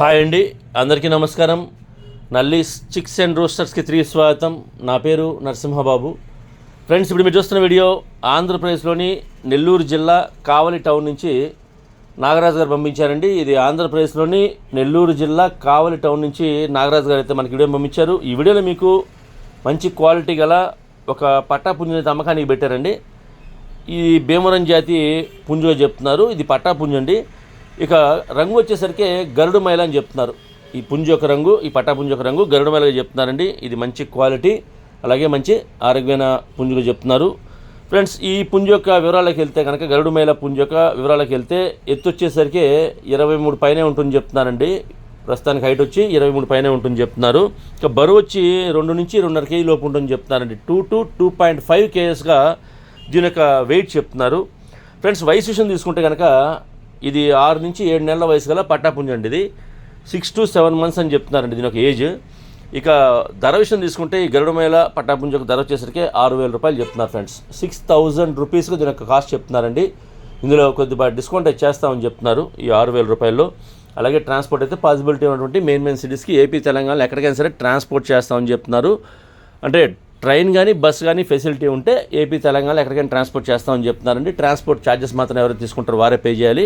Hi అండి. అందరికీ నమస్కారం. నల్లి చిక్స్ అండ్ రోస్టర్స్కి తిరిగి స్వాగతం. నా పేరు నరసింహబాబు. ఫ్రెండ్స్ ఇప్పుడు మీరు చూస్తున్న వీడియో ఆంధ్రప్రదేశ్లోని నెల్లూరు జిల్లా కావలి టౌన్ నుంచి నాగరాజు గారు పంపించారండి. ఇది ఆంధ్రప్రదేశ్లోని నెల్లూరు జిల్లా కావలి టౌన్ నుంచి నాగరాజు గారు అయితే మనకి వీడియో పంపించారు. ఈ వీడియోలో మీకు మంచి క్వాలిటీ గల ఒక పట్టా పుంజుని అమ్మకానికి పెట్టారండి. ఈ భీమరం జాతి పుంజుగా చెప్తున్నారు. ఇది పట్టా పుంజు అండి. ఇక రంగు వచ్చేసరికి గరుడు మైల అని చెప్తున్నారు. ఈ పుంజు యొక్క రంగు ఈ పట్టా పుంజు యొక్క రంగు గరుడు మైలగా చెప్తున్నారండి. ఇది మంచి క్వాలిటీ అలాగే మంచి ఆరోగ్యమైన పుంజుగా చెప్తున్నారు. ఫ్రెండ్స్ ఈ పుంజు యొక్క వివరాలకు వెళ్తే కనుక గరుడు మైల పుంజు యొక్క వివరాలకు వెళ్తే ఎత్తు వచ్చేసరికి ఇరవై మూడు పైనే ఉంటుంది చెప్తున్నారండి. ప్రస్తుతానికి హైట్ వచ్చి ఇరవై మూడు పైనే ఉంటుంది చెప్తున్నారు. ఇక బరువు వచ్చి రెండు నుంచి రెండున్నర కేజీ లోపు ఉంటుంది చెప్తున్నారండి. Two to two point five కేఎస్గా దీని యొక్క వెయిట్ చెప్తున్నారు. ఫ్రెండ్స్ వయసు విషయం తీసుకుంటే కనుక ఇది ఆరు నుంచి ఏడు నెలల వయసు గల పట్టాపుంజ అండి ఇది. సిక్స్ టు సెవెన్ మంత్స్ అని చెప్తున్నారండి దీని ఒక ఏజ్. ఇక ధర విషయం తీసుకుంటే ఈ గరుడమేళ పట్టాపుంజకు ధర వచ్చేసరికి ఆరు వేల రూపాయలు చెప్తున్నారు ఫ్రెండ్స్. సిక్స్ థౌజండ్ రూపీస్కి దీని యొక్క కాస్ట్ చెప్తున్నారండి. ఇందులో కొద్దిగా డిస్కౌంట్ అయితే చేస్తామని చెప్తున్నారు ఈ ఆరు వేల రూపాయల్లో. అలాగే ట్రాన్స్పోర్ట్ అయితే పాసిబిలిటీ ఉన్నటువంటి మెయిన్ మెయిన్ సిటీస్కి ఏపీ తెలంగాణలో ఎక్కడికైనా సరే ట్రాన్స్పోర్ట్ చేస్తామని చెప్తున్నారు. అంటే ట్రైన్ కానీ బస్ కానీ ఫెసిలిటీ ఉంటే ఏపీ తెలంగాణ ఎక్కడికైనా ట్రాన్స్పోర్ట్ చేస్తామని చెప్తున్నారండి. ట్రాన్స్పోర్ట్ ఛార్జెస్ మాత్రం ఎవరు తీసుకుంటారో వారే పే చేయాలి.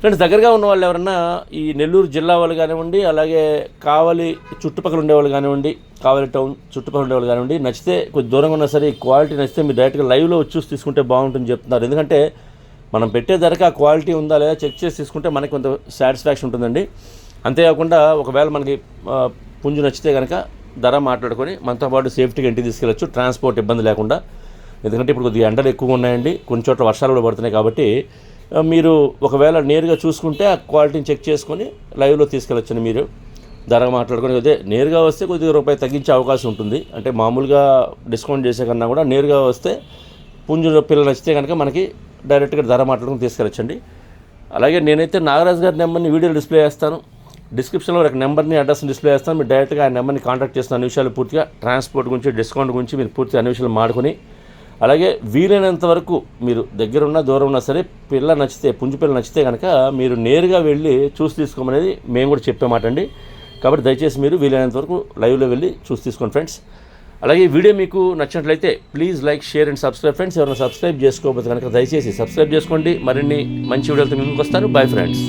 ఫ్రెండ్స్ దగ్గరగా ఉన్న వాళ్ళు ఎవరన్నా ఈ నెల్లూరు జిల్లా వాళ్ళు కానివ్వండి అలాగే కావలి చుట్టుపక్కల ఉండేవాళ్ళు కానివ్వండి కావలి టౌన్ చుట్టుపక్కల ఉండేవాళ్ళు కానివ్వండి నచ్చితే కొంచెం దూరంగా ఉన్నా సరే ఈ క్వాలిటీ నచ్చితే మీరు డైరెక్ట్గా లైవ్లో వచ్చి చూసి తీసుకుంటే బాగుంటుంది చెప్తున్నారు. ఎందుకంటే మనం పెట్టే ధరకి ఆ క్వాలిటీ ఉందా లేదా చెక్ చేసి తీసుకుంటే మనకి కొంత సాటిస్ఫాక్షన్ ఉంటుందండి. అంతేకాకుండా ఒకవేళ మనకి పుంజు నచ్చితే కనుక ధర మాట్లాడుకొని మనతో పాటు సేఫ్టీగా ఇంటికి తీసుకెళ్ళచ్చు ట్రాన్స్పోర్ట్ ఇబ్బంది లేకుండా. ఎందుకంటే ఇప్పుడు కొద్దిగా ఎండలు ఎక్కువగా ఉన్నాయండి కొన్ని చోట్ల వర్షాలు కూడా పడుతున్నాయి కాబట్టి మీరు ఒకవేళ నేరుగా చూసుకుంటే ఆ క్వాలిటీని చెక్ చేసుకొని లైవ్లో తీసుకెళ్ళొచ్చండి మీరు. ధర మాట్లాడుకొని అదే నేరుగా వస్తే కొద్దిగా రూపాయి తగ్గించే అవకాశం ఉంటుంది. అంటే మామూలుగా డిస్కౌంట్ చేసే కన్నా కూడా నేరుగా వస్తే పుంజు పిల్లలు నచ్చితే కనుక మనకి డైరెక్ట్గా ధర మాట్లాడుకుని తీసుకెళ్ళచ్చండి. అలాగే నేనైతే నాగరాజు గారి నెంబర్ని వీడియో డిస్ప్లే చేస్తాను. డిస్క్రిప్షన్లో ఒక నెంబర్ని అడ్రస్ని డిస్ప్లే చేస్తాను. మీరు డైరెక్ట్గా ఆ నెంబర్ని కాంటాక్ట్ చేసిన అన్ని విషయాలు పూర్తిగా ట్రాన్స్పోర్ట్ గురించి డిస్కౌంట్ గురించి మీరు పూర్తి అన్ని విషయాలు మాడుకొని అలాగే వీలైనంత వరకు మీరు దగ్గర ఉన్న దూరం ఉన్నా సరే పిల్ల నచ్చితే పుంజు పిల్ల నచ్చితే కనుక మీరు నేరుగా వెళ్ళి చూసి తీసుకోమనేది మేము కూడా చెప్పే మాట అండి. కాబట్టి దయచేసి మీరు వీలైనంత వరకు లైవ్లో వెళ్ళి చూసి తీసుకోండి ఫ్రెండ్స్ అలాగే ఈ వీడియో మీకు నచ్చినట్లయితే please like share and subscribe friends ఎవరైనా సబ్స్క్రైబ్ చేసుకోకపోతే కనుక దయచేసి సబ్స్క్రైబ్ చేసుకోండి. మరిన్ని మంచి వీడియోలతో ముందుకు వస్తారు బై ఫ్రెండ్స్